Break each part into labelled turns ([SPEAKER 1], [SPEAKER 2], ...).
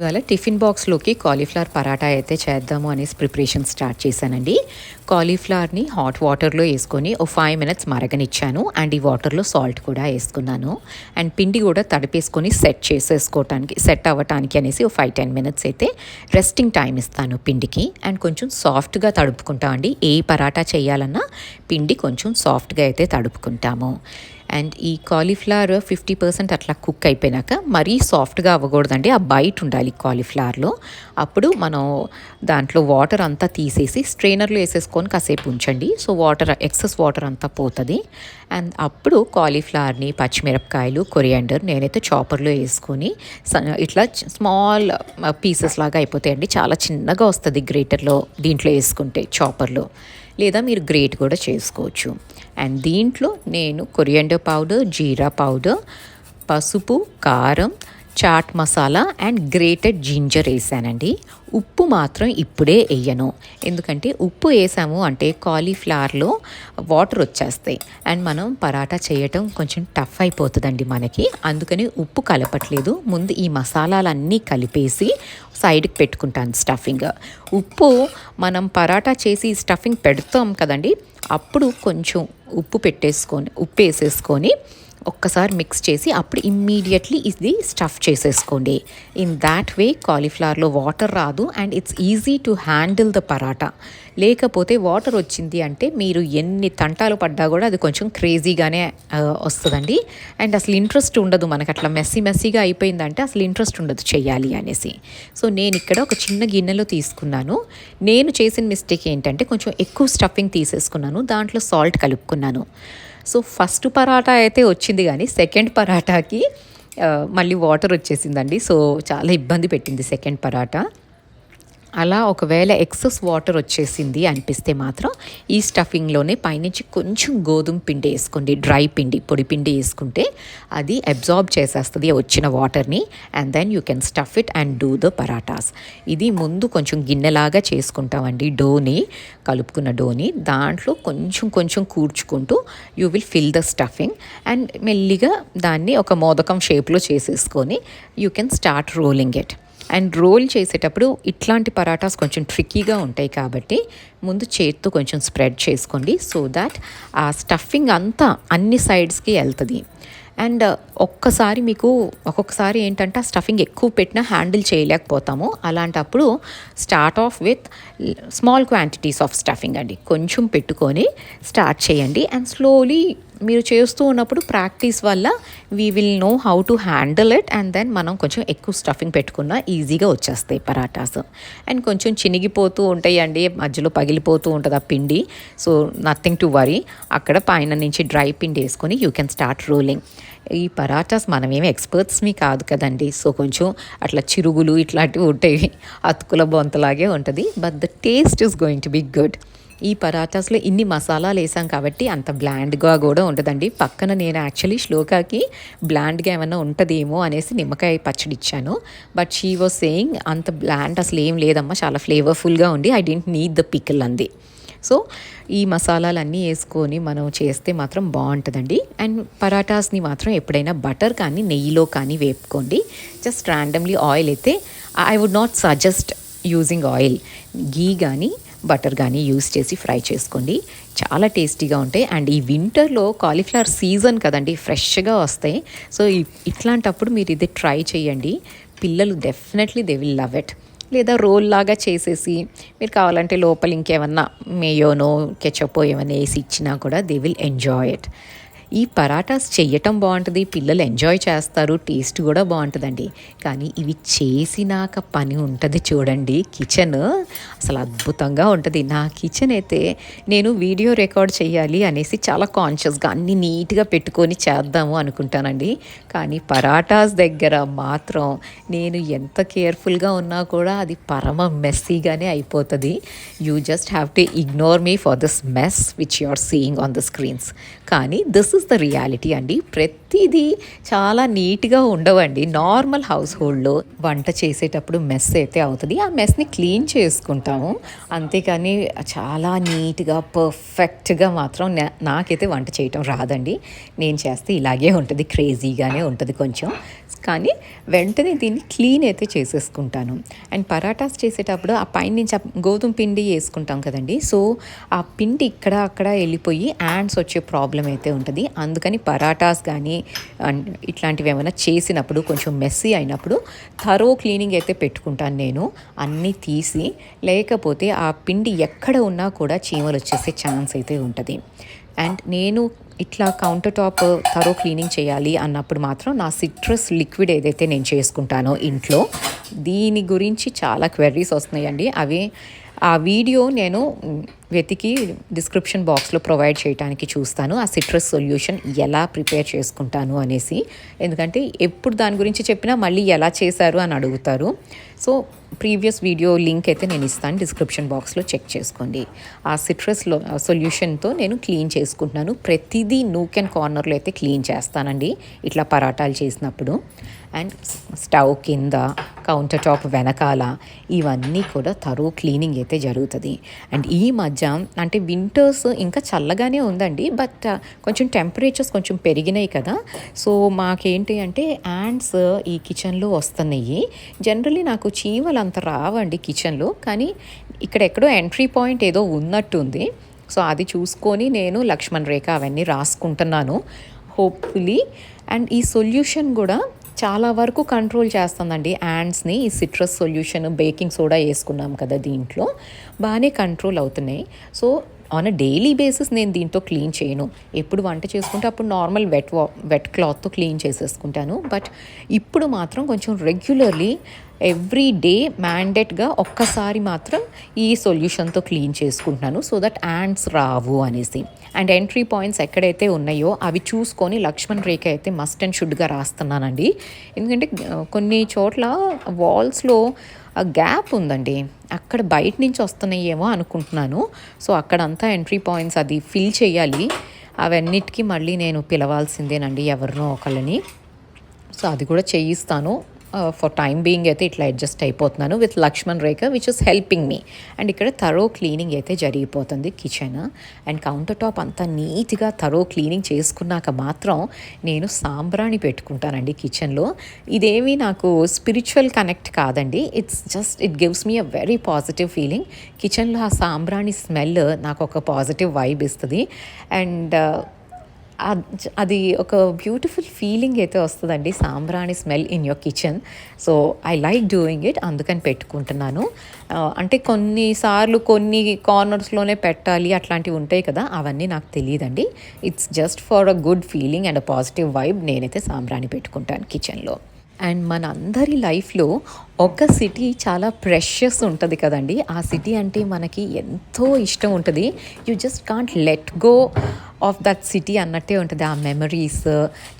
[SPEAKER 1] ఇవాళ టిఫిన్ బాక్స్లోకి కాలీఫ్లవర్ పరాటా అయితే చేద్దాము అనేసి ప్రిపరేషన్ స్టార్ట్ చేశానండి. కాలీఫ్లవర్ని హాట్ వాటర్లో వేసుకొని ఓ ఫైవ్ మినిట్స్ మరగనిచ్చాను. అండ్ ఈ వాటర్లో సాల్ట్ కూడా వేసుకున్నాను. అండ్ పిండి కూడా తడిపేసుకొని సెట్ చేసేసుకోవటానికి సెట్ అవ్వటానికి అనేసి ఓ ఫైవ్ టెన్ మినిట్స్ అయితే రెస్టింగ్ టైం ఇస్తాను పిండికి. అండ్ కొంచెం సాఫ్ట్గా తడుపుకుంటామండి. ఏ పరాటా చేయాలన్నా పిండి కొంచెం సాఫ్ట్గా అయితే తడుపుకుంటాము. అండ్ ఈ కాలీఫ్లవర్ ఫిఫ్టీ పర్సెంట్ అట్లా కుక్ అయిపోయినాక మరీ సాఫ్ట్గా అవ్వకూడదండి. ఆ బయట ఉండాలి కాలీఫ్లవర్లో. అప్పుడు మనం దాంట్లో వాటర్ అంతా తీసేసి స్ట్రైనర్లో వేసేసుకొని కాసేపు ఉంచండి. సో వాటర్ ఎక్సెస్ వాటర్ అంతా పోతుంది. అండ్ అప్పుడు కాలీఫ్లవర్ని పచ్చిమిరపకాయలు కొరియాండర్ నేనైతే చాపర్లో వేసుకొని స- ఇట్లా స్మాల్ పీసెస్ లాగా అయిపోతాయండి. చాలా చిన్నగా వస్తుంది గ్రేటర్లో దీంట్లో వేసుకుంటే చాపర్లో. లేదా మీరు గ్రేట్ కూడా చేసుకోవచ్చు. అండ్ దీంట్లో నేను కొరియండర్ పౌడర్ జీరా పౌడర్ పసుపు కారం chaat masala and grated ginger వేసానండి. ఉప్పు మాత్రం ఇప్పుడే వేయను. ఎందుకంటే ఉప్పు వేసాము అంటే కాలీఫ్లవర్లో వాటర్ వచ్చేస్తాయి. అండ్ మనం పరాటా చేయటం కొంచెం టఫ్ అయిపోతుందండి మనకి. అందుకని ఉప్పు కలపట్లేదు. ముందు ఈ మసాలాలన్నీ కలిపేసి సైడ్కి పెట్టుకుంటాను స్టఫింగ్. ఉప్పు మనం పరాటా చేసి స్టఫింగ్ పెడతాం కదండి. అప్పుడు కొంచెం ఉప్పు పెట్టేసుకొని ఉప్పు వేసేసుకొని ఒక్కసారి మిక్స్ చేసి అప్పుడు ఇమ్మీడియట్లీ ఇది స్టఫ్ చేసేసుకోండి. ఇన్ దాట్ వే కాలీఫ్లవర్లో వాటర్ రాదు and it's easy to handle the paratha లేకపోతే వాటర్ వచ్చింది అంటే మీరు ఎన్ని తంటాలు పడ్డా కూడా అది కొంచెం క్రేజీగానే వస్తుందండి. అండ్ అసలు ఇంట్రెస్ట్ ఉండదు మనకు. అట్లా మెస్సీ మెస్సీగా అయిపోయిందంటే అసలు ఇంట్రెస్ట్ ఉండదు చేయాలి అనేసి. సో నేను ఇక్కడ ఒక చిన్న గిన్నెలో తీసుకున్నాను. నేను చేసిన మిస్టేక్ ఏంటంటే కొంచెం ఎక్కువ స్టఫింగ్ తీసేసుకున్నాను. దాంట్లో సాల్ట్ కలుపుకున్నాను. సో ఫస్ట్ పరాటా అయితే వచ్చింది కానీ సెకండ్ పరాటాకి మళ్ళీ వాటర్ వచ్చేసిందండి. సో చాలా ఇబ్బంది పెట్టింది సెకండ్ పరాటా. అలా ఒకవేళ ఎక్సెస్ వాటర్ వచ్చేసింది అనిపిస్తే మాత్రం ఈ స్టఫింగ్లోనే పైనుంచి కొంచెం గోధుమ పిండి వేసుకోండి. డ్రై పిండి పొడి పిండి వేసుకుంటే అది అబ్జార్బ్ చేసేస్తుంది వచ్చిన వాటర్ని. And then you can stuff it and do the parathas ఇది ముందు కొంచెం గిన్నెలాగా చేసుకుంటామండి. డోని కలుపుకున్న డోని దాంట్లో కొంచెం కొంచెం కూర్చుకుంటూ you will fill the stuffing and మెల్లిగా దాన్ని ఒక మోదకం షేప్లో చేసేసుకొని you can start rolling it and roll చేసేటప్పుడు ఇట్లాంటి పరాటాస్ కొంచెం ట్రిక్కీగా ఉంటాయి కాబట్టి ముందు చేత్తో కొంచెం స్ప్రెడ్ చేసుకోండి సో దాట్ ఆ స్టఫింగ్ అంతా అన్ని సైడ్స్కి వెళ్తుంది. అండ్ uh, ఒక్కసారి మీకు ఒక్కొక్కసారి ఏంటంటే ఆ స్టఫింగ్ ఎక్కువ పెట్టినా హ్యాండిల్ చేయలేకపోతాము. అలాంటప్పుడు start off with small quantities of stuffing అండి. కొంచెం పెట్టుకొని స్టార్ట్ చేయండి. అండ్ స్లోలీ మీరు చేస్తూ ఉన్నప్పుడు ప్రాక్టీస్ వల్ల we will know how to handle it and then మనం కొంచెం ఎక్కువ స్టఫింగ్ పెట్టుకున్నా ఈజీగా వచ్చేస్తాయి పరాటాస్. అండ్ కొంచెం చినిగిపోతూ ఉంటాయండి మధ్యలో పగిలిపోతూ ఉంటుంది ఆ పిండి. సో నథింగ్ టు వరీ అక్కడ పైన నుంచి డ్రై పిండి వేసుకొని యూ కెన్ స్టార్ట్ రోలింగ్ ఈ పరాటాస్ మనమేమి ఎక్స్పర్ట్స్మి కాదు కదండి. సో కొంచెం అట్లా చిరుగులు ఇట్లాంటివి ఉంటాయి. అతుకుల బొంతలాగే ఉంటుంది. But the taste is going to be good ఈ పరాటాస్లో ఇన్ని మసాలాలు వేసాం కాబట్టి అంత బ్లాండ్గా కూడా ఉండదండి పక్కన నేను యాక్చువల్లీ శ్లోకాకి బ్లాండ్గా ఏమైనా ఉంటుందేమో అనేసి నిమ్మకాయ పచ్చడి ఇచ్చాను. బట్ షీ వాజ్ సేయింగ్ అంత బ్లాండ్ అసలు ఏం లేదమ్మా చాలా ఫ్లేవర్ఫుల్గా ఉంది. I didn't need the pickle అంది. సో ఈ మసాలాలన్నీ వేసుకొని మనం చేస్తే మాత్రం బాగుంటుందండి. అండ్ పరాటాస్ని మాత్రం ఎప్పుడైనా బటర్ కానీ నెయ్యిలో కానీ వేపుకోండి. జస్ట్ ర్యాండమ్లీ ఆయిల్ అయితే I would not suggest using oil ghee కానీ బటర్ కానీ యూస్ చేసి ఫ్రై చేసుకోండి. చాలా టేస్టీగా ఉంటాయి. అండ్ ఈ వింటర్లో కాలీఫ్లవర్ సీజన్ కదండి ఫ్రెష్గా వస్తాయి. సో ఇట్లాంటప్పుడు మీరు ఇది ట్రై చేయండి. పిల్లలు definitely they will love it. లేదా రోల్ లాగా చేసేసి మీరు కావాలంటే లోపల ఇంకేమన్నా మేయోనో కెచప్పో ఏమైనా వేసి ఇచ్చినా కూడా దే విల్ ఎంజాయ్ ఇట్. ఈ పరాటాస్ చెయ్యటం బాగుంటుంది పిల్లలు ఎంజాయ్ చేస్తారు టేస్ట్ కూడా బాగుంటుందండి. కానీ ఇవి చేసినాక పని ఉంటుంది చూడండి కిచెన్ అసలు అద్భుతంగా ఉంటుంది. నా కిచెన్ అయితే నేను వీడియో రికార్డ్ చేయాలి అనేసి చాలా కాన్షియస్గా అన్ని నీట్గా పెట్టుకొని చేద్దాము అనుకుంటానండి. కానీ పరాటాస్ దగ్గర మాత్రం నేను ఎంత కేర్ఫుల్గా ఉన్నా కూడా అది పరమ మెస్సీగానే అయిపోతుంది. You just have to ignore me for this mess which you are seeing on the screens కానీ దిస్ ఇస్ ద రియాలిటీ అండి. ప్రతిదీ చాలా నీట్గా ఉండవండి. నార్మల్ హౌస్ హోల్డ్లో వంట చేసేటప్పుడు మెస్ అయితే అవుతుంది. ఆ మెస్ని క్లీన్ చేసుకుంటాము. అంతేకాని చాలా నీట్గా పర్ఫెక్ట్గా మాత్రం నాకైతే వంట చేయటం రాదండి. నేను చేస్తే ఇలాగే ఉంటుంది. క్రేజీగానే ఉంటుంది కొంచెం. కానీ వెంటనే దీన్ని క్లీన్ అయితే చేసేసుకుంటాను. అండ్ పరాటాస్ చేసేటప్పుడు ఆ పైన నుంచి ఆ గోధుమ పిండి వేసుకుంటాం కదండి. సో ఆ పిండి ఇక్కడ అక్కడ వెళ్ళిపోయి యాండ్స్ వచ్చే ప్రాబ్లం అయితే ఉంటుంది. అందుకని పరాటాస్ కానీ అండ్ ఇట్లాంటివి ఏమైనా చేసినప్పుడు కొంచెం మెస్సీ అయినప్పుడు థరో క్లీనింగ్ అయితే పెట్టుకుంటాను నేను. అన్నీ తీసి లేకపోతే ఆ పిండి ఎక్కడ ఉన్నా కూడా చీమలు వచ్చేసే ఛాన్స్ అయితే ఉంటుంది. అండ్ నేను ఇట్లా కౌంటర్ టాప్ థరో క్లీనింగ్ చేయాలి అన్నప్పుడు మాత్రం నా సిట్రస్ లిక్విడ్ ఏదైతే నేను చేసుకుంటానో ఇంట్లో దీని గురించి చాలా క్వెర్రీస్ వస్తున్నాయండి. అవి ఆ వీడియో నేను వెతికి డిస్క్రిప్షన్ బాక్స్లో ప్రొవైడ్ చేయడానికి చూస్తాను. ఆ సిట్రస్ సొల్యూషన్ ఎలా ప్రిపేర్ చేసుకుంటాను అనేసి. ఎందుకంటే ఎప్పుడు దాని గురించి చెప్పినా మళ్ళీ ఎలా చేశారు అని అడుగుతారు. సో ప్రీవియస్ వీడియో లింక్ అయితే నేను ఇస్తాను డిస్క్రిప్షన్ బాక్స్లో చెక్ చేసుకోండి. ఆ సిట్రస్లో సొల్యూషన్తో నేను క్లీన్ చేసుకుంటున్నాను. ప్రతిదీ నూక్ అండ్ కార్నర్లో అయితే క్లీన్ చేస్తానండి ఇట్లా పరాటాలు చేసినప్పుడు. అండ్ స్టవ్ కింద కౌంటర్ టాప్ వెనకాల ఇవన్నీ కూడా తరో క్లీనింగ్ అయితే జరుగుతుంది. అండ్ ఈ మధ్య అంటే వింటర్స్ ఇంకా చల్లగానే ఉందండి బట్ కొంచెం టెంపరేచర్స్ కొంచెం పెరిగినాయి కదా. సో మాకేంటి అంటే యాండ్స్ ఈ కిచెన్లో వస్తున్నాయి. జనరలీ నాకు చీమలు అంత రావండి కిచెన్లో కానీ ఇక్కడ ఎక్కడో ఎంట్రీ పాయింట్ ఏదో ఉన్నట్టుంది. సో అది చూసుకొని నేను లక్ష్మణ్ రేఖ అవన్నీ రాసుకుంటున్నాను హోప్ఫుల్లీ. అండ్ ఈ సొల్యూషన్ కూడా చాలా వరకు కంట్రోల్ చేస్తుందండి యాండ్స్ని. ఈ సిట్రస్ సొల్యూషన్ బేకింగ్ సోడా వేసుకున్నాం కదా దీంట్లో. బాగానే కంట్రోల్ అవుతున్నాయి. So on a daily basis నేను దీంతో క్లీన్ చేయను. ఎప్పుడు వంట చేసుకుంటే అప్పుడు నార్మల్ వెట్ వా వెట్ క్లాత్తో క్లీన్ చేసేసుకుంటాను. బట్ ఇప్పుడు మాత్రం కొంచెం రెగ్యులర్లీ ఎవ్రీ డే మ్యాండేట్గా ఒక్కసారి మాత్రం ఈ సొల్యూషన్తో క్లీన్ చేసుకుంటున్నాను. సో దట్ యాండ్స్ రావు అనేసి. అండ్ ఎంట్రీ పాయింట్స్ ఎక్కడైతే ఉన్నాయో అవి చూసుకొని లక్ష్మణ్ రేఖ అయితే మస్ట్ అండ్ షుడ్గా రాస్తున్నానండి. ఎందుకంటే కొన్ని చోట్ల వాల్స్లో గ్యాప్ ఉందండి. అక్కడ బయట నుంచి వస్తున్నాయేమో అనుకుంటున్నాను. సో అక్కడంతా ఎంట్రీ పాయింట్స్ అది ఫిల్ చేయాలి. అవన్నిటికీ మళ్ళీ నేను పిలవాల్సిందేనండి ఎవరినో ఒకళ్ళని. సో అది కూడా చేయిస్తాను. ఫర్ టైం బీయింగ్ అయితే ఇట్లా అడ్జస్ట్ అయిపోతున్నాను with Lakshman Rekha which is helping me and ఇక్కడ తరో క్లీనింగ్ అయితే జరిగిపోతుంది కిచెన్ అండ్ కౌంటర్ టాప్ అంతా నీట్గా తరో క్లీనింగ్ చేసుకున్నాక మాత్రం నేను సాంబ్రాణి పెట్టుకుంటానండి కిచెన్లో ఇదేమీ నాకు స్పిరిచువల్ కనెక్ట్ కాదండి. It's just it gives me a very positive feeling కిచెన్లో ఆ సాంబ్రాణి స్మెల్ నాకు ఒక పాజిటివ్ వైబ్ ఇస్తుంది. అండ్ అది ఒక బ్యూటిఫుల్ ఫీలింగ్ అయితే వస్తుందండి. సాంబ్రాణి smell in your kitchen. So I like doing it అందుకని పెట్టుకుంటున్నాను. అంటే కొన్నిసార్లు కొన్ని కార్నర్స్లోనే పెట్టాలి అట్లాంటివి ఉంటాయి కదా అవన్నీ నాకు తెలియదండి. It's just for a good feeling and a positive vibe నేనైతే సాంబ్రాణి పెట్టుకుంటాను కిచెన్లో. అండ్ మన అందరి లైఫ్లో ఒక సిటీ చాలా ప్రెషస్ ఉంటుంది కదండి. ఆ సిటీ అంటే మనకి ఎంతో ఇష్టం ఉంటుంది. You just can't let go of that city అన్నట్టే ఉంటుంది. ఆ మెమరీస్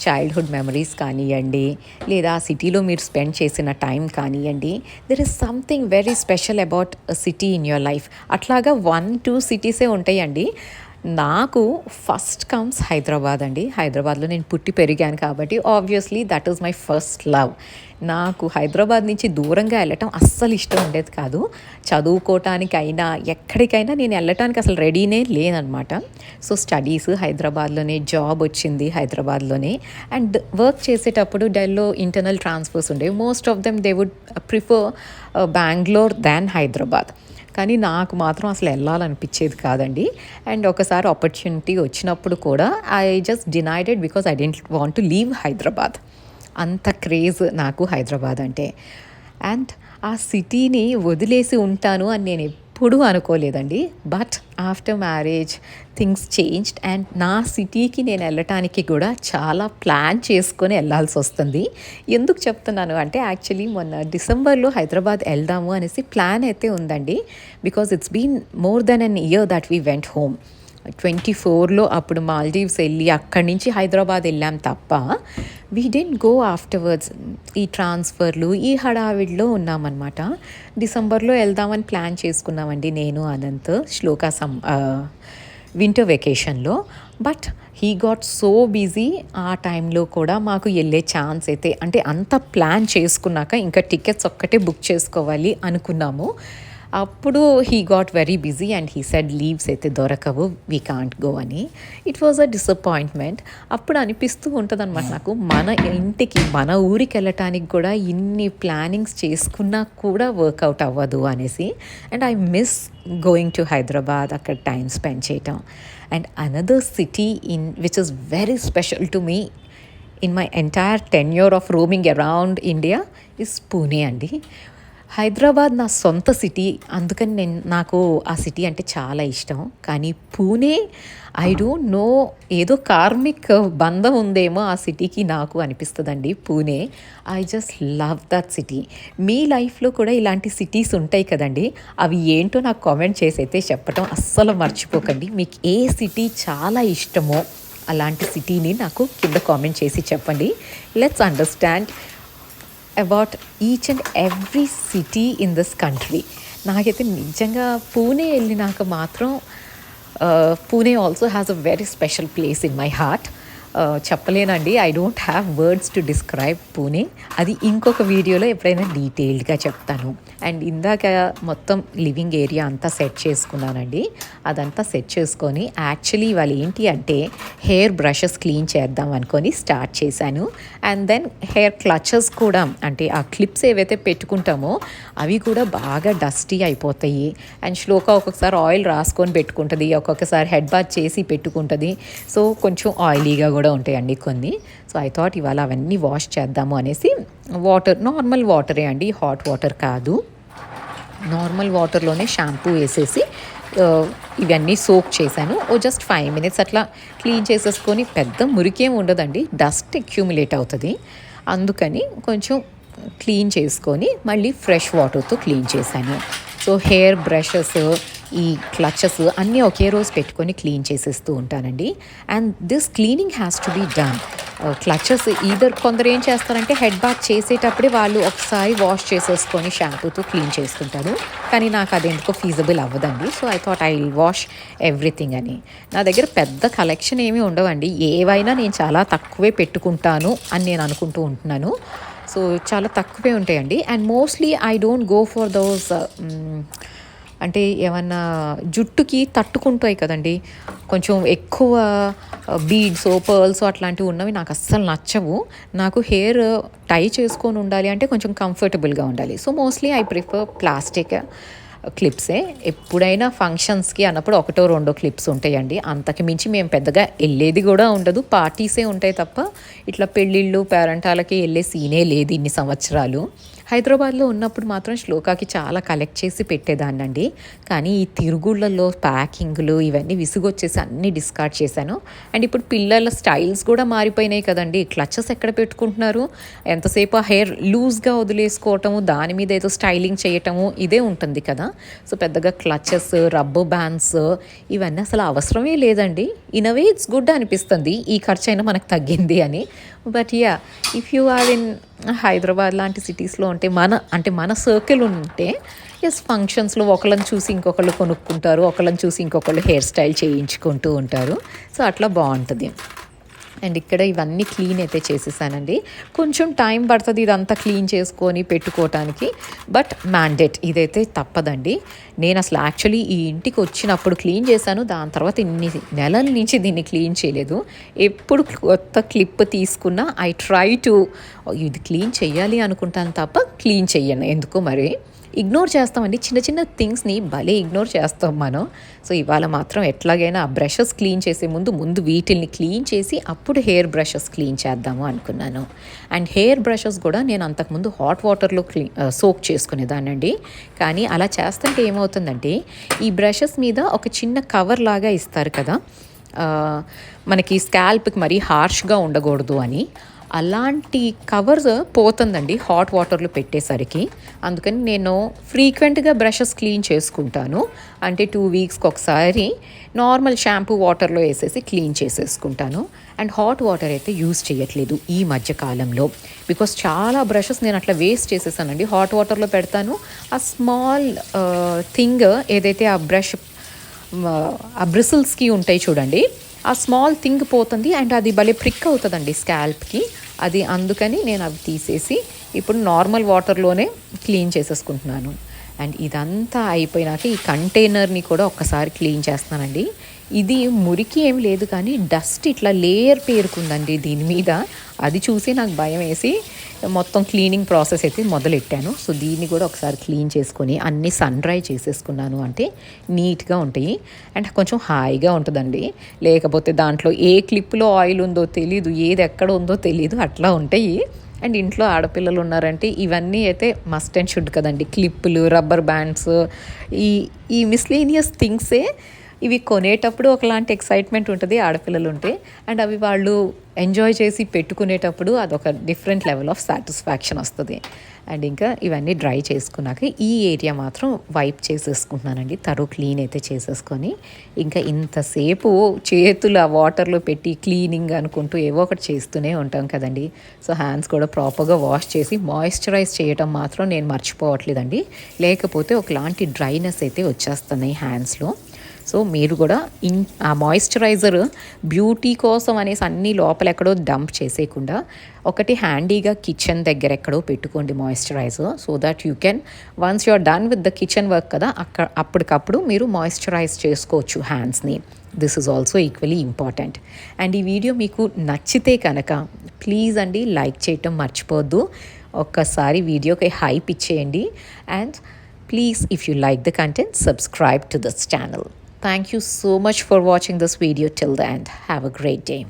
[SPEAKER 1] చైల్డ్హుడ్ మెమరీస్ కానివ్వండి లేదా ఆ సిటీలో మీరు స్పెండ్ చేసిన టైం కానివ్వండి there is something very special about city in your life అట్లాగా వన్ టూ సిటీసే ఉంటాయండి. నాకు ఫస్ట్ కమ్స్ హైదరాబాద్ అండి. హైదరాబాద్లో నేను పుట్టి పెరిగాను కాబట్టి obviously that is my first love నాకు హైదరాబాద్ నుంచి దూరంగా వెళ్ళటం అస్సలు ఇష్టం ఉండేది కాదు. చదువుకోవటానికైనా ఎక్కడికైనా నేను వెళ్ళటానికి అసలు రెడీనే లేనమాట సో స్టడీస్ హైదరాబాద్లోనే జాబ్ వచ్చింది హైదరాబాద్లోనే. అండ్ వర్క్ చేసేటప్పుడు డెల్లో ఇంటర్నల్ ట్రాన్స్ఫర్స్ ఉండేవి most of them they would prefer Bangalore than Hyderabad. కానీ నాకు మాత్రం అసలు వెళ్ళాలనిపించేది కాదండి. అండ్ ఒకసారి ఆపర్చునిటీ వచ్చినప్పుడు కూడా I just denied because I didn't want to leave Hyderabad. అంత క్రేజ్ నాకు హైదరాబాద్ అంటే. అండ్ ఆ సిటీని వదిలేసి ఉంటాను అని నేను ఎప్పుడూ అనుకోలేదండి. But after marriage things changed and నా సిటీకి నేను వెళ్ళటానికి కూడా చాలా ప్లాన్ చేసుకొని వెళ్ళాల్సి వస్తుంది. ఎందుకు చెప్తున్నాను అంటే యాక్చువల్లీ మొన్న డిసెంబర్లో హైదరాబాద్ వెళ్దాము అనేసి ప్లాన్ అయితే ఉందండి. Because it's been more than an year that we went home twenty ఫోర్లో అప్పుడు మాల్దీవ్స్ వెళ్ళి అక్కడి నుంచి హైదరాబాద్ వెళ్ళాం తప్ప వీ డెంట్ గో ఆఫ్టర్వర్డ్స్ ఈ ట్రాన్స్ఫర్లు ఈ హడావిడిలో ఉన్నామన్నమాట. డిసెంబర్లో వెళ్దామని ప్లాన్ చేసుకున్నామండి నేను అనంత్ శ్లోక సం winter వెకేషన్లో but he got so busy ఆ టైంలో కూడా మాకు వెళ్ళే ఛాన్స్ అయితే అంటే అంత ప్లాన్ చేసుకున్నాక ఇంకా టికెట్స్ ఒక్కటే బుక్ చేసుకోవాలి అనుకున్నాము. అప్పుడు he got very busy and he said leaves అయితే దొరకవు వీ కాంట్ గో అని. ఇట్ వాజ్ అ డిసప్పాయింట్మెంట్ అప్పుడు అనిపిస్తూ ఉంటుంది అనమాట నాకు మన ఇంటికి మన ఊరికి వెళ్ళటానికి కూడా ఇన్ని ప్లానింగ్స్ చేసుకున్నా కూడా వర్కౌట్ అవ్వదు అనేసి. And I miss going to Hyderabad అక్కడ టైం స్పెండ్ చేయటం. And another city in which is very special to me in my entire tenure of roaming around India is Pune అండి. హైదరాబాద్ నా సొంత సిటీ. అందుకని నేను నాకు ఆ సిటీ అంటే చాలా ఇష్టం. కానీ పూణే ఐ డోంట్ నో ఏదో కార్మిక్ బంధం ఉందేమో ఆ సిటీకి నాకు అనిపిస్తుందండి Pune. I just love that city. మీ లైఫ్లో కూడా ఇలాంటి సిటీస్ ఉంటాయి కదండి. అవి ఏంటో నాకు కామెంట్ చేసి అయితే చెప్పటం అస్సలు మర్చిపోకండి. మీకు ఏ సిటీ చాలా ఇష్టమో అలాంటి సిటీని నాకు కింద కామెంట్ చేసి చెప్పండి. Let's understand about each and every city in this country నాకైతే నిజంగా పూణే వెళ్ళినాక మాత్రం Pune also has a very special place in my heart చెప్పలేనండి. I don't have words to describe Pune అది ఇంకొక వీడియోలో ఎప్పుడైనా డీటెయిల్డ్గా చెప్తాను. అండ్ ఇందాక మొత్తం లివింగ్ ఏరియా అంతా సెట్ చేసుకున్నానండి. అదంతా సెట్ చేసుకొని యాక్చువల్లీ వాళ్ళు ఏంటి అంటే హెయిర్ బ్రషెస్ క్లీన్ చేద్దాం అనుకొని స్టార్ట్ చేశాను. అండ్ దెన్ హెయిర్ క్లచెస్ కూడా అంటే ఆ క్లిప్స్ ఏవైతే పెట్టుకుంటామో అవి కూడా బాగా డస్టీ అయిపోతాయి. అండ్ శ్లోక ఒక్కొక్కసారి ఆయిల్ రాసుకొని పెట్టుకుంటుంది ఒక్కొక్కసారి హెడ్ బాత్ చేసి పెట్టుకుంటుంది. సో కొంచెం ఆయిలీగా కూడా కూడా ఉంటాయండి కొన్ని. సో ఐ థాట్ ఇవాళ అవన్నీ వాష్ చేద్దాము అనేసి వాటర్ నార్మల్ వాటరే అండి హాట్ వాటర్ కాదు. నార్మల్ వాటర్లోనే షాంపూ వేసేసి ఇవన్నీ సోక్ చేశాను. ఓ జస్ట్ ఫైవ్ మినిట్స్ అట్లా క్లీన్ చేసేసుకొని పెద్ద మురికేం ఉండదండి డస్ట్ అక్యూములేట్ అవుతుంది. అందుకని కొంచెం క్లీన్ చేసుకొని మళ్ళీ ఫ్రెష్ వాటర్తో క్లీన్ చేశాను. సో హెయిర్ బ్రషెస్ ఈ క్లచెస్ అన్నీ ఒకే రోజు పెట్టుకొని క్లీన్ చేసేస్తూ ఉంటానండి. And this cleaning has to be done clutches either కొందరు ఏం చేస్తారంటే హెడ్ బాత్ చేసేటప్పుడే వాళ్ళు ఒకసారి వాష్ చేసేసుకొని షాంపూతో క్లీన్ చేసుకుంటారు కానీ నాకు అది ఎందుకో ఫీజబుల్ అవ్వదండి. So I thought I wash everything అని. నా దగ్గర పెద్ద కలెక్షన్ ఏమీ ఉండవండి. ఏవైనా నేను చాలా తక్కువే పెట్టుకుంటాను అని నేను అనుకుంటూ ఉంటున్నాను. సో చాలా తక్కువే ఉంటాయండి. And mostly I don't go for those అంటే ఏమన్నా జుట్టుకి తట్టుకుంటాయి కదండి. కొంచెం ఎక్కువ బీడ్స్ పర్ల్స్ అట్లాంటివి ఉన్నవి నాకు అస్సలు నచ్చవు. నాకు హెయిర్ టై చేసుకొని ఉండాలి అంటే కొంచెం కంఫర్టబుల్గా ఉండాలి. So mostly I prefer plastic క్లిప్సే ఎప్పుడైనా ఫంక్షన్స్కి అన్నప్పుడు ఒకటో రెండో క్లిప్స్ ఉంటాయండి. అంతకు మించి మేము పెద్దగా వెళ్ళేది కూడా ఉండదు. పార్టీసే ఉంటాయి తప్ప ఇట్లా పెళ్ళిళ్ళు పేరెంటాలకి వెళ్ళే సీనే లేదు ఇన్ని సంవత్సరాలు. హైదరాబాద్లో ఉన్నప్పుడు మాత్రం శ్లోకాకి చాలా కలెక్ట్ చేసి పెట్టేదాన్నండి. కానీ ఈ తిరుగుళ్ళల్లో ప్యాకింగ్లు ఇవన్నీ విసుగొచ్చేసి అన్నీ డిస్కార్డ్ చేశాను. అండ్ ఇప్పుడు పిల్లల స్టైల్స్ కూడా మారిపోయినాయి కదండి. క్లచెస్ ఎక్కడ పెట్టుకుంటున్నారు? ఎంతసేపు ఆ హెయిర్ లూజ్గా వదిలేసుకోవటము దాని మీద ఏదో స్టైలింగ్ చేయటము ఇదే ఉంటుంది కదా. సో పెద్దగా క్లచెస్ రబ్బర్ బ్యాండ్స్ ఇవన్నీ అసలు అవసరమే లేదండి. ఇన్ అవే ఇట్స్ గుడ్ అనిపిస్తుంది. ఈ ఖర్చు అయినా మనకు తగ్గింది అని. But ya if you are in Hyderabad లాంటి సిటీస్లో ఉంటే మన అంటే మన సర్కిల్ ఉంటే ఎస్ ఫంక్షన్స్లో ఒకళ్ళని చూసి ఇంకొకళ్ళు కొనుక్కుంటారు ఒకళ్ళని చూసి ఇంకొకళ్ళు హెయిర్ స్టైల్ చేయించుకుంటూ ఉంటారు. సో అట్లా బాగుంటుంది. అండ్ ఇక్కడ ఇవన్నీ క్లీన్ అయితే చేసేసానండి. కొంచెం టైం పడుతుంది ఇదంతా క్లీన్ చేసుకొని పెట్టుకోవటానికి బట్ మ్యాండేట్. ఇదైతే తప్పదండి. నేను అసలు యాక్చువల్లీ ఈ ఇంటికి వచ్చినప్పుడు క్లీన్ చేశాను దాని తర్వాత ఇన్ని నెలల నుంచి దీన్ని క్లీన్ చేయలేదు. ఎప్పుడు కొత్త క్లిప్ తీసుకున్నా ఐ ట్రై టు ఇది క్లీన్ చేయాలి అనుకుంటాను తప్ప క్లీన్ చెయ్యను ఎందుకో మరి? ఇగ్నోర్ చేస్తామండి. చిన్న చిన్న థింగ్స్ని భలే ఇగ్నోర్ చేస్తాం మనం. సో ఇవాళ మాత్రం ఎట్లాగైనా ఆ బ్రషెస్ క్లీన్ చేసే ముందు ముందు వీటిల్ని క్లీన్ చేసి అప్పుడు హెయిర్ బ్రషెస్ క్లీన్ చేద్దాము అనుకున్నాను. అండ్ హెయిర్ బ్రషెస్ కూడా నేను అంతకుముందు హాట్ వాటర్లో క్లీ సోక్ చేసుకునేదానండి కానీ అలా చేస్తుంటే ఏమవుతుందంటే ఈ బ్రషెస్ మీద ఒక చిన్న కవర్ లాగా ఇస్తారు కదా. మనకి స్కాల్ప్కి మరీ హార్ష్గా ఉండకూడదు అని. అలాంటి కవర్స్ పోతుందండి హాట్ వాటర్లో పెట్టేసరికి. అందుకని నేను ఫ్రీక్వెంట్గా బ్రషెస్ క్లీన్ చేసుకుంటాను. అంటే టూ వీక్స్కి ఒకసారి నార్మల్ షాంపూ వాటర్లో వేసేసి క్లీన్ చేసేసుకుంటాను. అండ్ హాట్ వాటర్ అయితే యూస్ చేయట్లేదు ఈ మధ్య కాలంలో. బికాస్ చాలా బ్రషెస్ నేను అట్లా వేస్ట్ చేసేసానండి. హాట్ వాటర్లో పెడతాను. ఆ స్మాల్ థింగ్ ఏదైతే ఆ బ్రష్ ఆ బ్రిసిల్స్కి ఉంటాయి చూడండి. ఆ స్మాల్ థింగ్ పోతుంది అండ్ అది భలే ప్రిక్ అవుతుందండి స్కాల్ప్కి అది అందుకని నేను అవి తీసేసి ఇప్పుడు నార్మల్ వాటర్లోనే క్లీన్ చేసేసుకుంటున్నాను. అండ్ ఇదంతా అయిపోయినాక ఈ కంటైనర్ని కూడా ఒక్కసారి క్లీన్ చేస్తున్నానండి. ఇది మురికి ఏం లేదు కానీ డస్ట్ ఇట్లా లేయర్ పేరుకుందండి దీని మీద. అది చూసి నాకు భయం వేసి మొత్తం క్లీనింగ్ ప్రాసెస్ అయితే మొదలెట్టాను. సో దీన్ని కూడా ఒకసారి క్లీన్ చేసుకొని అన్నీ సన్ డ్రై చేసేసుకున్నాను అంటే నీట్గా ఉంటాయి. అండ్ కొంచెం హాయిగా ఉంటుందండి. లేకపోతే దాంట్లో ఏ క్లిప్లో ఆయిల్ ఉందో తెలీదు ఏది ఎక్కడ ఉందో తెలీదు అట్లా ఉంటాయి. అండ్ ఇంట్లో ఆడపిల్లలు ఉన్నారంటే ఇవన్నీ అయితే మస్ట్ అండ్ షుడ్ కదండి. క్లిప్పులు రబ్బర్ బ్యాండ్స్ ఈ ఈ మిస్లీనియస్ థింగ్సే ఇవి కొనేటప్పుడు ఒకలాంటి ఎక్సైట్మెంట్ ఉంటుంది ఆడపిల్లలు ఉంటే. అండ్ అవి వాళ్ళు ఎంజాయ్ చేసి పెట్టుకునేటప్పుడు అదొక డిఫరెంట్ లెవెల్ ఆఫ్ సాటిస్ఫాక్షన్ వస్తుంది. అండ్ ఇంకా ఇవన్నీ డ్రై చేసుకున్నాక ఈ ఏరియా మాత్రం వైప్ చేసేసుకుంటున్నానండి. తరు క్లీన్ అయితే చేసేసుకొని ఇంకా ఇంతసేపు చేతులు ఆ వాటర్లో పెట్టి క్లీనింగ్ అనుకుంటూ ఏవో ఒకటి చేస్తూనే ఉంటాం కదండి. సో హ్యాండ్స్ కూడా ప్రాపర్గా వాష్ చేసి మాయిశ్చరైజ్ చేయటం మాత్రం నేను మర్చిపోవట్లేదండి. లేకపోతే ఒకలాంటి డ్రైనెస్ అయితే వచ్చేస్తున్నాయి హ్యాండ్స్లో సో మీరు కూడా ఇన్ ఆ మాయిశ్చరైజర్ బ్యూటీ కోసం అనేసి అన్ని లోపల ఎక్కడో డంప్ చేసేయకుండా ఒకటి హ్యాండీగా కిచెన్ దగ్గర ఎక్కడో పెట్టుకోండి moisturiser so that you can once you are done with the kitchen work కదా అక్కడ అప్పటికప్పుడు మీరు మాయిశ్చరైజ్ చేసుకోవచ్చు హ్యాండ్స్ని this is also equally important and ఈ వీడియో మీకు నచ్చితే కనుక ప్లీజ్ అండి లైక్ చేయటం మర్చిపోవద్దు ఒక్కసారి వీడియోకి హైప్ ఇచ్చేయండి. And please if you like the content subscribe to this channel Thank you so much for watching this video till the end. Have a great day.